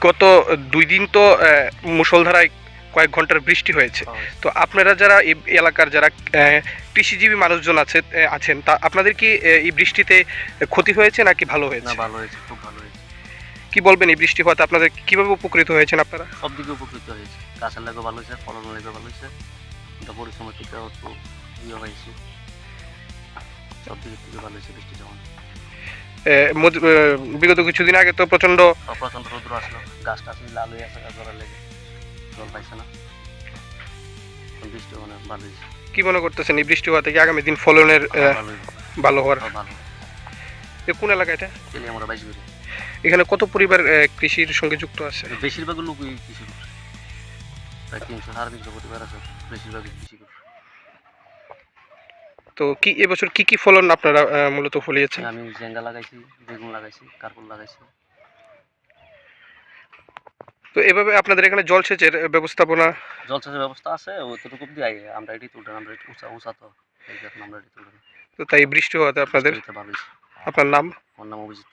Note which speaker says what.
Speaker 1: গত দুই দিন তো এ, মুষলধারায় কয়েক ঘণ্টার বৃষ্টি হয়েছে। তো আপনারা যারা এই এলাকার যারা কৃষিজীবী মানুষজন আছে আছেন তা আপনাদের কি এই বৃষ্টিতে ক্ষতি হয়েছে নাকি ভালো
Speaker 2: না
Speaker 1: হয়েছে
Speaker 2: ভালো হয়েছে খুব ভালো হয়েছে।
Speaker 1: কি বলবেন এই বৃষ্টি হওয়াতে? আপনাদের কীভাবে উপকৃত হয়েছেন আপনারা?
Speaker 2: সব দিকে উপকৃত হয়েছে। গাছের লাগেও ভালো হয়েছে ফলন লাগেও ভালো হয়েছে। এটা পরিশ্রম থেকে ইয়ে হয়েছে। সব থেকে ভালো হয়েছে বৃষ্টি যখন
Speaker 1: বিগত কিছুদিন আগে তো প্রচণ্ড
Speaker 2: সব প্রচণ্ড রৌদ্র আসলো। গাছ টাছ লাল হয়ে আছে জলের লেগে জল পাইছে না। বৃষ্টি মানে
Speaker 1: কি মনে করতেছেন এই বৃষ্টি হওয়া থেকে আগামী দিন ফলনের
Speaker 2: ভালো
Speaker 1: হওয়ার? এ কোন এলাকা এটা?
Speaker 2: আমরা বাইশ
Speaker 1: এখানে কত পরিবার কৃষির সঙ্গে যুক্ত আছে?
Speaker 2: বেশিরভাগ লোকই কৃষি করে প্রায় তিনশো সাড়ে তিনশো পরিবার আছে বেশিরভাগই কৃষি করে
Speaker 1: তো কি এবছর কি কি ফলন আপনারা মূলত ফলিয়েছেন?
Speaker 2: আমি জেঙ্গা লাগাইছি বেগুন লাগাইছি কার্পুল লাগাইছি।
Speaker 1: তো এভাবে আপনাদের এখানে জলসেচের ব্যবস্থাপনা?
Speaker 2: জলসেচের ব্যবস্থা আছে ওইটুকু দিয়ে আই আমরা এটি তুলতে আমরা এটি উঁচা উঁচা তো এই যে আমরা এটি তুলতে
Speaker 1: তো তাই বৃষ্টি হওয়াতে আপনাদের? আপনার নাম?
Speaker 2: আমার নাম অভিজিৎ।